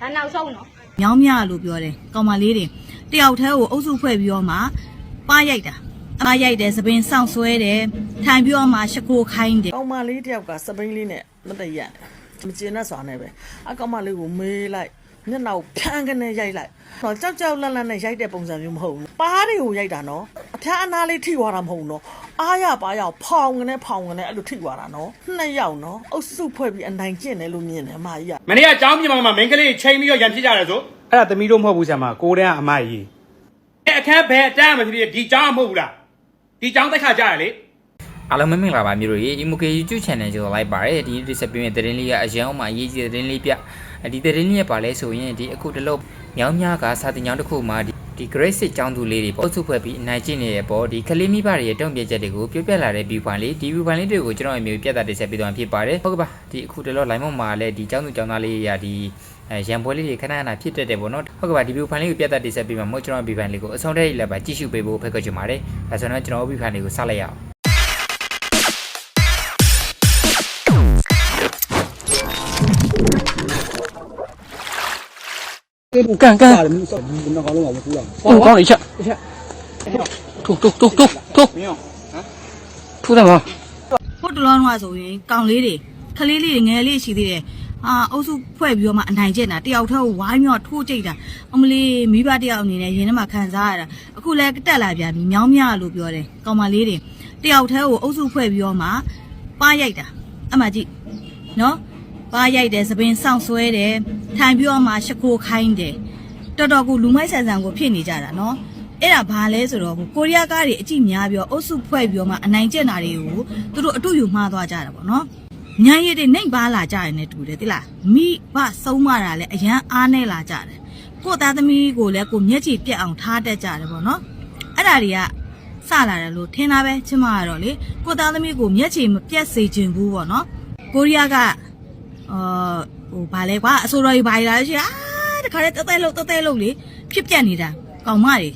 ဒါနောက်ဆုံးနော်မြောင်းမြလို့ပြောတယ်ကောင်မလေးတွေတယောက်တည်းကိုအုပ်စုဖွဲ့ပြီးတော့မှပါရိုက်တာပါရိုက်တယ်သပင်စောင့်ဆွဲတယ်ထိုင်ပြီးတော့မှရှကိုခိုင်းတယ်ကောင်မလေးတယောက်ကစပိန်လေးနဲ့မတည့်ရက်မကျေနပ်စွာနဲ့ပဲအကောင်မလေးကိုမေးလိုက်မျက်နှာကိုဖမ်းကနေရိုက်လိုက်တော့ကြောက်ကြောက်လန့်လန့်နဲ့ရိုက်တဲ့ပုံစံမျိုးမဟုတ်ဘူးပါးတွေကိုရိုက်တာနော် အဖျားအနာလေးထိသွားတာမဟုတ်ဘူးနော်အားရပါရောက်ဖောင်ကနေဖောင်ကနေအဲ့လိုထိသွားတာနော်နှစ်ယောက်နော်အုပ်စုဖွဲ့ပြီးအနိုင်ကျင့်တယ်လို့မြင်တယ်အမကြီးကမနေ့ကအကြောင်းပြင်မှာမှာမင်းကလေးချိန်ပြီးတော့ရံဖြစ်ကြတယ်ဆိုအဲ့ဒါသမီးတို့မဟုတ်ဘူးဆရာမကိုတန်းအမကြီးအဲ့အခန်းဘယ်အတန်းမှဖြစ်ဖြစ်ဒီကြောင်းမဟုတ်ဘူးလားဒီကြောင်းတက်ခါကြရလေအားလုံးမင်္ဂလာပါမျိုးတို့ရေ MK YouTube channel ကိုလိုက်ပါတယ်ဒီနေ့ဒီဆက်ပြင်းတဲ့သတင်းလေးကအရန်အောင်မှအရေးကြီးတဲ့သတင်းလေးပြဒီသတင်းလေးရပါလဲဆိုရင်ဒီအခုတလို့မြောင်းများကစာတင်ကြောင်းတစ်ခုမှာ ဒီဒီ Great စစ်ကျောင်းသူလေးတွေပေါ့စုဖွဲ့ပြီးအနိုင်ကျင့်နေတဲ့ပေါ့ဒီကလေးမိဘတွေရဲ့တုံ့ပြန်ချက်တွေကိုပြောပြလာတဲ့ view file လေးဒီ view file လေးတွေကိုကျွန်တော်အမျိုးပြသတင်ဆက်ပေးသွားမှာဖြစ်ပါတယ်ဟုတ်ကဲ့ပါဒီအခုတလို့ line မောက်မှာလည်းဒီကျောင်းသူကျောင်းသားလေးရာဒီအဲရန်ပွဲလေးတွေခဏခဏဖြစ်တတ်တယ်ပေါ့နော်ဟုတ်ကဲ့ပါဒီ view file လေးကိုပြသတင်ဆက်ပေးမှာမို့ကျွန်တော် view file လေးကိုအဆုံးထိလည်းပါကြည့်ရှုပေးဖို့ဖိတ်ခေါ်ချင်ပါတယ်ဒါဆိုတော့ကျွန်တော် view file လေးကိုစလိုက်ရအောင် 干干，那好了，我出来。我刚一下，一下，吐吐吐吐吐，没有，吐干嘛？ ဟုတ်တလောတော့ဆိုရင်ကောင်လေးတွေခလေးလေးတွေငယ်လေးရှိသေးတယ်အာအုပ်စုဖွဲ့ပြီးတော့မှအနိုင်ကျင့်တာတယောက်တည်းကိုဝိုင်းပြီးတော့ထိုးကြိတ်တာအမလေးမိဘတယောက်အနေနဲ့ရင်ထဲမှာခံစားရတာအခုလဲတက်လာပြန်ပြီမြောင်းမြလို့ပြောတယ်ကောင်မလေးတွေတယောက်တည်းကိုအုပ်စုဖွဲ့ပြီးတော့မှပါရိုက်တာအမှကြည့်နော် ပါရိုက်တယ်သပင်စောင့်ဆွဲတယ်ထိုင်ပြီးတော့မှရှကိုခိုင်းတယ်တော်တော်ကိုလူမိုက်ဆန်ဆန်ကိုဖြစ်နေကြတာနော်အဲ့ဒါဘာလဲဆိုတော့ကိုရီးယားကားတွေအကြည့်များပြီးတော့အုပ်စုဖွဲ့ပြီးတော့မှအနိုင်ကျင့်တာတွေကိုသူတို့အတူယူမှားသွားကြတာပေါ့နော်ညရည်တွေနှိမ်ပါလာကြရင်လည်းတူတယ်တိလားမိဘဆုံးမတာလည်းအရန်အားနေလာကြတယ်ကို့သားသမီးကိုလည်းကိုမျက်ခြေပြက်အောင်ထားတတ်ကြတယ်ပေါ့နော်အဲ့ဒါတွေကစလာတယ်လို့ထင်တာပဲချင်မကတော့လေကို့သားသမီးကိုမျက်ခြေမပြက်စေချင်ဘူးပေါ့နော်ကိုရီးယားက အာဟိုဗာလဲကွာအဆိုတော်ကြီးဗာလာရှိအာတခါတည်းတဲတဲလို့တဲတဲလို့လေဖြစ်ပြက်နေတာကောင်မတွေ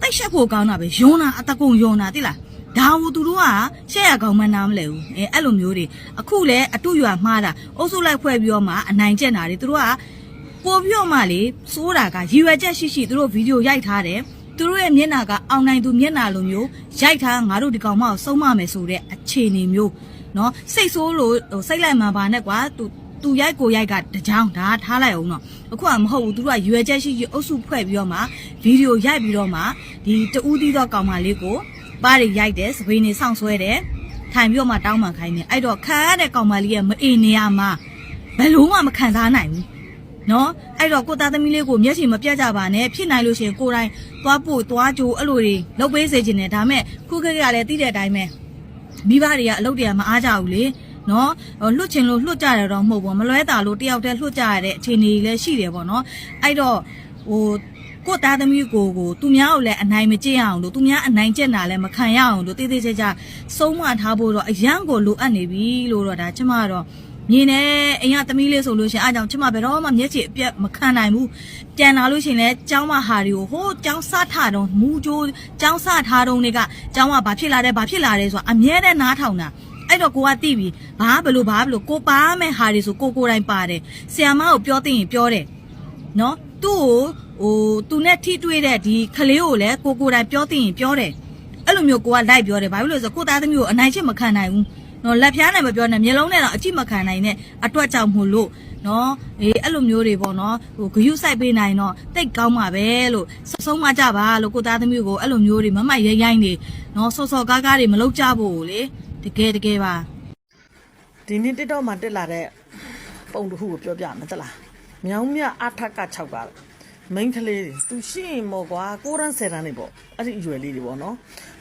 တိတ်ရှက်ဖို့ကောင်းတာပဲယွန်းတာအတကုံယွန်းတာတိလားဒါဟူသူတို့ကရှက်ရကောင်မနာမလဲဘူးအဲအဲ့လိုမျိုးတွေအခုလဲအတူရွာမှားတာအုပ်စုလိုက်ဖွဲ့ပြီးတော့မှအနိုင်ကျက်တာတွေသူတို့ကပို့ပြီးတော့မှလေစိုးတာကရည်ရွယ်ချက်ရှိရှိသူတို့ဗီဒီယိုရိုက်ထားတယ်သူတို့ရဲ့မျက်နှာကအောင်နိုင်သူမျက်နှာလိုမျိုးရိုက်ထားငါတို့ဒီကောင်မကိုစုံမမယ်ဆိုတဲ့အခြေအနေမျိုး နော်စိတ်ဆိုးလို့ဟိုစိတ်လိုက်မှာပါနဲ့ကွာသူသူရိုက်ကိုရိုက်ကတကြောင်ဒါထားလိုက်အောင်တော့အခုကမဟုတ်ဘူးသူကရွယ်ချက်ရှိအုပ်စုဖွဲ့ပြီးတော့မှဗီဒီယိုရိုက်ပြီးတော့မှဒီတူးသီးသောကောင်မလေးကိုပါးတွေရိုက်တယ်စပင်းတွေစောင့်ဆွဲတယ်ထိုင်ပြီးတော့မှတောင်းပန်ခိုင်းတယ်အဲ့တော့ခံရတဲ့ကောင်မလေးရဲ့မအေနေရမှာဘယ်လုံးမှမခံစားနိုင်ဘူးနော်အဲ့တော့ကိုသားသမီးလေးကိုမျက်စိမပြတ်ကြပါနဲ့ဖြစ်နိုင်လို့ရှိရင်ကိုယ်တိုင်သွားပို့သွားကြိုးအဲ့လိုတွေလုပ်ပေးစေချင်တယ်ဒါမဲ့ခုခက်ကလည်းသိတဲ့အတိုင်းပဲ မိဘတွေကအလုပ်တွေကမအားကြဘူးလေနော်ဟိုလွတ်ချင်လို့လွတ်ကြတယ်တော့မဟုတ်ဘူးမလွဲတာလို့တယောက်တည်းလွတ်ကြရတဲ့အခြေအနေတွေလည်းရှိတယ်ပေါ့နော်အဲ့တော့ဟိုကိုသားသမီးကိုကိုသူများကိုလည်းအနိုင်မကျင့်အောင်လို့သူများအနိုင်ကျင့်တာလည်းမခံရအောင်လို့တေးသေးချာချာဆုံးမထားဖို့တော့အရန်ကိုလိုအပ်နေပြီလို့တော့ဒါကျမကတော့ မြင်နေအိမ်ကသမီးလေးဆိုလို့ရှရင်အားကြောင့်ချစ်မဘယ်တော့မှမျက်ခြေအပြက်မခံနိုင်ဘူးပြန်လာလို့ရှရင်လဲကျောင်းမဟာတွေကိုဟိုးကျောင်းစထတော့မူကြိုးကျောင်းစထားတုံးတွေကကျောင်းကဘာဖြစ်လာတယ်ဘာဖြစ်လာတယ်ဆိုတာအမြဲတမ်းနားထောင်တာအဲ့တော့ကိုကသိပြီဘာဘလို့ဘာဘလို့ကိုပါမဲ့ဟာတွေဆိုကိုကိုယ်တိုင်ပါတယ်ဆီယမကိုပြောသိရင်ပြောတယ်နော်သူ့ကိုဟိုသူနဲ့ထိတွေ့တဲ့ဒီကလေးကိုလည်းကိုကိုယ်တိုင်ပြောသိရင်ပြောတယ်အဲ့လိုမျိုးကိုကလိုက်ပြောတယ်ဘာဖြစ်လို့လဲဆိုတော့ကိုသားသမီးကိုအနိုင်ချစ်မခံနိုင်ဘူး နော်လက်ဖျားနဲ့မပြောနဲ့မျက်လုံးနဲ့တော့အကြည့်မခံနိုင်တဲ့အတွက်ကြောင့်မို့လို့နော်အေးအဲ့လိုမျိုးတွေပေါ့နော်ဟိုဂယုစိုက်ပေးနိုင်တော့တိတ်ကောင်းပါပဲလို့ဆုံးမကြပါလို့ကိုသားသမီးကိုအဲ့လိုမျိုးတွေမမတ်ရိုင်းရိုင်းနေနော်စောစောကားကားတွေမလုပ်ကြဖို့လေတကယ်တကယ်ပါဒီနေ့တက်တော့မှတက်လာတဲ့ပုံတစ်ခုကိုပြောပြမယ်တလားမြောင်းမြအထက်က6ကမိန်းကလေးတွေသူရှိရင်မော်ကွာကိုရန်ဆယ်တန်းနေပေါ့အဲ့ဒီအရွယ်လေးတွေပေါ့နော်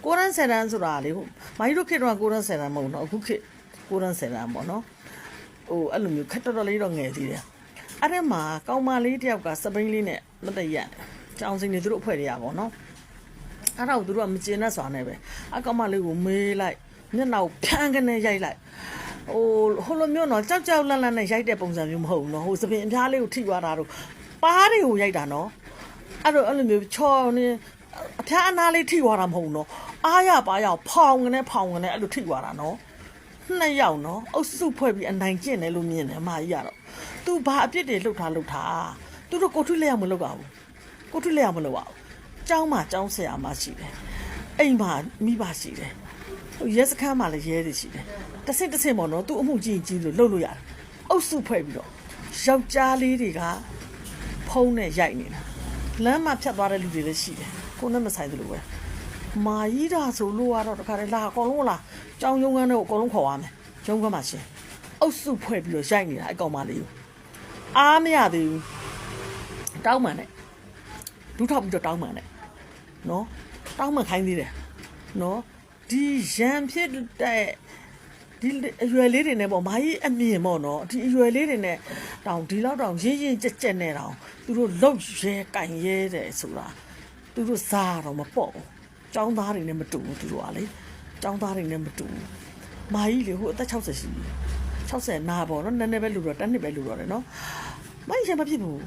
ကိုရန်ဆယ်တန်းဆိုတာလေဟိုမိုင်းတို့ခေတ်တော့ကိုရန်ဆယ်တန်းမဟုတ်တော့အခုခေတ်ကိုရန်ဆယ်တန်းပေါ့နော်ဟိုအဲ့လိုမျိုးခက်တော်တော်လေးတော့ငယ်သေးတယ်အဲ့ဒီမှာကောင်မလေးတယောက်ကစပိန်လေးနဲ့မတည့်ရက်ကြောင်စင်နေသူတို့အဖွဲ့တွေကပေါ့နော်အဲ့ဒါကိုသူတို့ကမကျေနပ်စွာနဲ့ပဲအကောင်မလေးကိုမေးလိုက်မျက်နှာကိုဖမ်းကနေရိုက်လိုက်ဟိုဟိုလိုမျိုးတော့ကြောက်ကြောက်လန့်လန့်နဲ့ရိုက်တဲ့ပုံစံမျိုးမဟုတ်ဘူးနော်ဟိုသပင်အပြားလေးကိုထိသွားတာတော့ပါးတွေကိုရိုက်တာနော်အဲ့တော့အဲ့လိုမျိုးချောနေအဖျားအနာလေးထိသွားတာမဟုတ်ဘူးနော် အားရပါရောက်ဖောင်ကနေဖောင်ကနေအဲ့လိုထိသွားတာနော်နှစ်ယောက်နော်အုပ်စုဖွဲ့ပြီးအနိုင်ကျင့်တယ်လို့မြင်တယ်အမကြီးကတော့ तू ဘာအပြစ်တွေလှုပ်ထားလှုပ်ထားသူတို့ကိုထွေးလက်ရမလုပ်ပါဘူးကိုထွေးလက်ရမလုပ်ပါဘူးကျောင်းမှာကျောင်းဆရာမရှိတယ်အိမ်မှာမိဘရှိတယ်ဟိုရဲစခန်းမှာလည်းရဲတွေရှိတယ်တစ်ဆင့်တစ်ဆင့်ပေါ့နော် तू အမှုကြီးကြီးလို့လှုပ်လို့ရတယ်အုပ်စုဖွဲ့ပြီးတော့ယောက်ျားလေးတွေကဖုံးနဲ့ရိုက်နေတာလမ်းမှာဖြတ်သွားတဲ့လူတွေလည်းရှိတယ်ကိုနဲ့မဆိုင်သလိုပဲ မာကြီးတာဆိုလို့ကတော့တခါတည်းလာအကုန်လုံးလာကြောင်ယုံကန်းတော့အကုန်လုံးခေါ်ရမယ်ရုံးကမှရှင်အုပ်စုဖွဲ့ပြီးတော့ရိုက်နေတာအကောင်မလေးကိုအားမရသေးဘူးတောင်းမှန်နဲ့ဒူးထောက်ပြီးတော့တောင်းမှန်နဲ့နော်တောင်းမှန်ခိုင်းသေးတယ်နော်ဒီရန်ဖြစ်တဲ့ဒီအရွယ်လေးတွေနဲ့ပေါ့မာကြီးအမြင်ပေါ့နော်ဒီအရွယ်လေးတွေနဲ့တောင်ဒီလောက်တောင်ရင်းရင်းကြက်ကြက်နဲ့တောင်သူတို့လှုပ်ရဲကင်ရဲတယ်ဆိုတာသူတို့စားတော့မပေါ့ဘူး ចောင်းသားတွေနဲ့မတူဘူးသူတို့ကလေចောင်းသားတွေနဲ့မတူဘူးမာကြီးလေဟိုအသက်60ရှိပြီ60နာပေါ့နော်နည်းနည်းပဲလူတော့တစ်နှစ်ပဲလူတော့တယ်နော်မရမဖြစ်ဘူး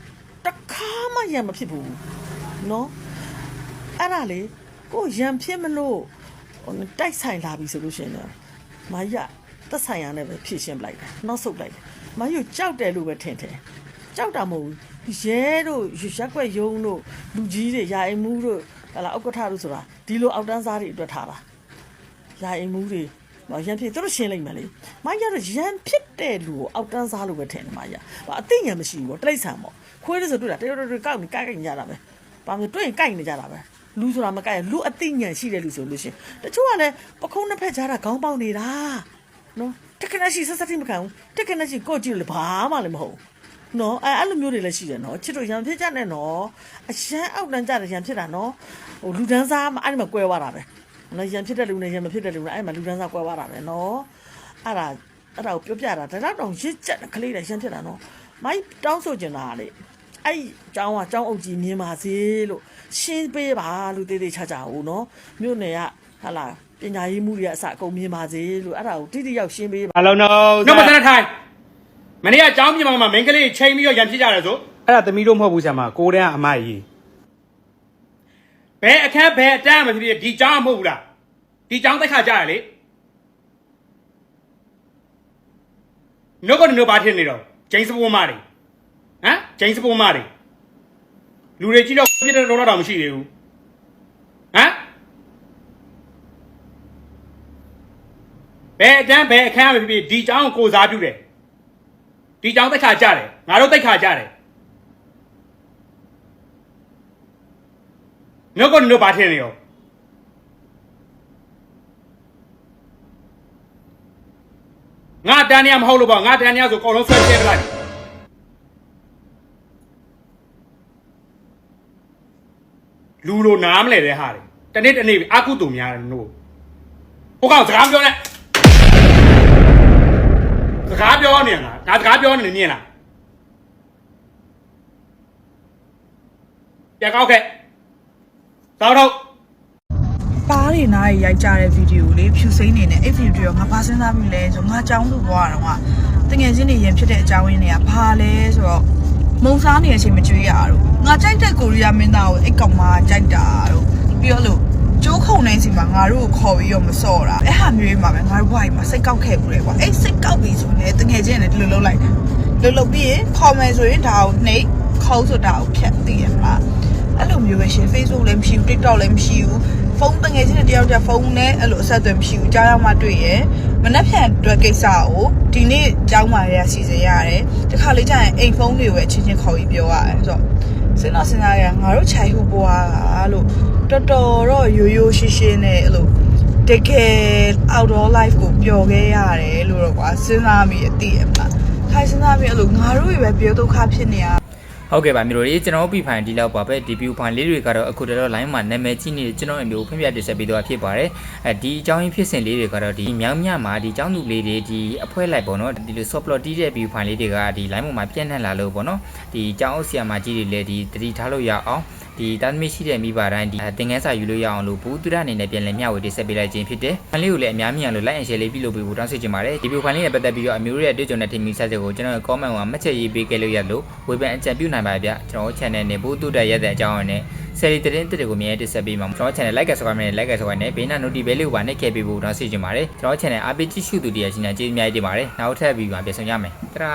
တခါမှရမဖြစ်ဘူးနော်အဲ့ဒါလေကိုရံဖြစ်မလို့ဟိုတိုက်ဆိုင်လာပြီဆိုလို့ရှိရင်တော့မာကြီးကသက်ဆိုင်ရနဲ့ပဲဖြည့်ရှင်းပလိုက်တယ်နောက်ဆုတ်လိုက်တယ်မာကြီးကိုကြောက်တယ်လို့ပဲထင်တယ်ကြောက်တာမဟုတ်ဘူးရဲတို့ရက်ွက်ယုံတို့လူကြီးတွေယာအိမ်မှုတို့ဟလာဥက္ကဋ္ဌတို့ဆိုတာ ဒီလိုအောက်တန်းစားတွေအတွက်ထားတာယာအိမ်မှုတွေမရန်ဖြစ်သူတို့ရှင်းလိုက်မယ်လေမရတော့ရန်ဖြစ်တဲ့လူကိုအောက်တန်းစားလို့ပဲထင်တယ်မရဘာအသိဉာဏ်မရှိဘူးပေါ့တိရစ္ဆာန်ပေါ့ခွေးတွေဆိုတွေ့တာတယောက်တယောက်ကောက်နေကိုက်ကိုက်နေကြတာပဲဘာမျိုးတွေ့ရင်ကိုက်နေကြတာပဲလူဆိုတာမကိုက်လူအသိဉာဏ်ရှိတဲ့လူဆိုလို့ရှိရင်တချို့ကလည်းပခုံးနှစ်ဖက်ကြားတာခေါင်းပေါက်နေတာနော်တက္ကနာရှိဆက်ဆက်တိမခံဘူးတက္ကနာရှိကိုကြည့်လို့ဘာမှလည်းမဟုတ်ဘူး နော်အဲအဲ့လိုမျိုးတွေလည်းရှိတယ်နော်ချစ်တို့ရံဖြစ်ကြနဲ့နော်အရန်အောက်တန်းကြတယ်ရံဖြစ်တာနော်ဟိုလူဒန်းစားအဲ့ဒီမှာကွဲသွားတာပဲနော်ရံဖြစ်တဲ့လူနဲ့ရံမဖြစ်တဲ့လူနဲ့အဲ့ဒီမှာလူဒန်းစားကွဲသွားတာပဲနော်အဲ့ဒါအဲ့ဒါကိုပြောပြတာဒါတော့တော့ရစ်ကြက်ကလေးတွေရံဖြစ်တာနော်မိုက်တောင်းဆိုကျင်တာလေအဲ့ကျောင်းကကျောင်းအုပ်ကြီးမြင်ပါစေလို့ရှင်းပေးပါလို့တေးသေးချာချာဟိုနော်မြို့နယ်ကဟာလာပညာရေးမှုတွေကအစအကုန်မြင်ပါစေလို့အဲ့ဒါကိုတိတိယောက်ရှင်းပေးပါဘာလုံးတော့နှုတ်မစနဲ့ထိုင် မနေ့ကအကြောင်းပြင်မှာမင်းကလေးချိန်ပြီးတော့ရံဖြစ်ကြတယ်ဆိုအဲ့ဒါသမီးတို့မဟုတ်ဘူးဆရာမကိုတန်းအမကြီးဘယ်အခက်ဘယ်အတန်းမဖြစ်ဖြစ်ဒီကြောင်းမဟုတ်ဘူးလားဒီကြောင်းတက်ခါကြရလေနှုတ်ကနှုတ်ပါထင်နေတော့ဂျိမ်းစပိုးမတွေဟမ်ဂျိမ်းစပိုးမတွေလူတွေကြည့်တော့ဖြစ်တဲ့လုံးတော့မရှိသေးဘူးဟမ်ဘယ်အတန်းဘယ်အခန်းမဖြစ်ဖြစ်ဒီကြောင်းကိုစားပြုတယ် ဒီကြောင်တက်ခါကြတယ်ငါတို့တက်ခါကြတယ်နှုတ်ကနှုတ်ပါထင်းနေရောငါတန်းနေရမဟုတ်လို့ပေါ့ငါတန်းနေရဆိုအကုန်လုံးဆွဲပြဲပလိုက်လူလိုနားမလဲတဲ့ဟာတွေတနေ့တနေ့အာကုတုံများတယ်နို့ဟိုကောင်စကားမပြောနဲ့ စကားပြောနေလားဒါစကားပြောနေမြင်လားပြန်ကောက်ခဲ့သောက်တော့ပါးတွေနားရိုက်ကြတဲ့ဗီဒီယိုလေးဖြူစိမ့်နေနဲ့အဲ့ဗီဒီယိုကငါဘာစဉ်းစားမိလဲဆိုငါကြောင်းလို့ပြောရတော့ကတငယ်ချင်းတွေရင်ဖြစ်တဲ့အကြောင်းရင်းတွေကဘာလဲဆိုတော့မုံစားနေတဲ့အချိန်မကြွေးရတော့ငါကြိုက်တဲ့ကိုရီးယားမင်းသားကိုအဲ့ကောင်မကြိုက်တာတော့ပြီးတော့လို့ ကျိုးခုံနေစီမှာငါတို့ကိုခေါ်ပြီးတော့မစော့တာအဲ့ဟာမျိုးကြီးမှာပဲငါတို့ဘွားကြီးမှာစိတ်ကောက်ခဲ့ဘူးလေကွာအဲ့စိတ်ကောက်ပြီးဆိုရင်တငယ်ချင်းတွေဒီလိုလုပ်လိုက်တယ်လို့လုပ်ပြီးရင်ခေါ်မယ်ဆိုရင်ဒါကိုနှိပ်ခေါင်းဆိုတာကိုဖြတ်သိရမလားအဲ့လိုမျိုးပဲရှင် Facebook လည်းမရှိဘူး TikTok လည်းမရှိဘူးဖုန်းတငယ်ချင်းတွေတယောက်တည်းဖုန်းနဲ့အဲ့လိုအဆက်အသွယ်မရှိဘူးကြားရောက်မှတွေ့ရယ်မနှက်ဖြန်အတွက်ကိစ္စကိုဒီနေ့ကြောင်းမာရစီစဉ်ရတယ်တခါလေကျရင်အိမ်ဖုန်းတွေပဲအချင်းချင်းခေါ်ပြီးပြောရတယ်ဆိုတော့ စဉ်းတော့စဉ်းစားရငါတို့ခြိုင်ဟုဘွားကလို့တော်တော်တော့ရိုးရိုးရှင်းရှင်းနဲ့အဲ့လိုတကယ် outdoor life ကိုပျော်ခဲ့ရတယ်လို့တော့ကွာစဉ်းစားမိအသိရမလားခိုင်စဉ်းစားပြီးအဲ့လိုငါတို့တွေပဲပြောဒုက္ခဖြစ်နေရ ဟုတ်ကဲ့ပါမျိုးတို့ရေကျွန်တော်တို့ပြဖိုင်ဒီလောက်ပါပဲဒီ view ဖိုင်လေးတွေကတော့အခုတည်းတော့ line မှာနာမည်ကြီးနေတဲ့ကျွန်တော်အမျိုးဖွင့်ပြတင်ဆက်ပေးတော့ဖြစ်ပါတယ်အဲဒီအကြောင်းရင်းဖြစ်စဉ်လေးတွေကတော့ဒီမြောင်းမြမှာဒီအကြောင်းသူလေးတွေဒီအဖွဲလိုက်ပေါ့နော်ဒီလို soft plot တီးတဲ့ view ဖိုင်လေးတွေကဒီ line ပေါ်မှာပြန့်နှံ့လာလို့ပေါ့နော်ဒီအကြောင်းအုပ်ဆရာမကြီးတွေလည်းဒီတတိထားလို့ရအောင် ဒီတာသမီရှိတဲ့မိဘတိုင်းဒီသင်ခန်းစာယူလို့ရအောင်လို့ဘူးသူရအနေနဲ့ပြန်လည်မျှဝေတင်ဆက်ပေးလိုက်ခြင်းဖြစ်တယ်။ဖန်လေးကိုလည်းအများကြီးအောင်လို့ like and share လေးပြုလုပ်ပေးဖို့တောင်းဆိုချင်ပါတယ်။ဒီဗီဒီယိုဖိုင်လေးနဲ့ပတ်သက်ပြီးတော့အမျိုးရဲ့အတွေ့အကြုံနဲ့ထင်မြင်ဆက်ချက်ကိုကျွန်တော်ရဲ့ comment မှာမှတ်ချက်ရေးပေးခဲ့လို့ရလို့ဝေဖန်အကြံပြုနိုင်ပါဗျ။ကျွန်တော် channel နဲ့ဘူးသူတက်ရတဲ့အကြောင်းအရာနဲ့ဆယ်ရီသတင်းတစ်တွေကိုအမြဲတင်ဆက်ပေးမှာကျွန်တော် channel like က subscribe နဲ့ like က subscribe နဲ့ဘေးနာ notification လေးကိုပါနှိပ်ခဲ့ပေးဖို့တောင်းဆိုချင်ပါတယ်။ကျွန်တော် channel အားပေးကြည့်ရှုသူတွေရဲ့ရှင်နာကျေးဇူးအများကြီးတင်ပါတယ်။နောက်ထပ်ဗီဒီယိုမှာပြန်ဆုံရမယ်။တရာ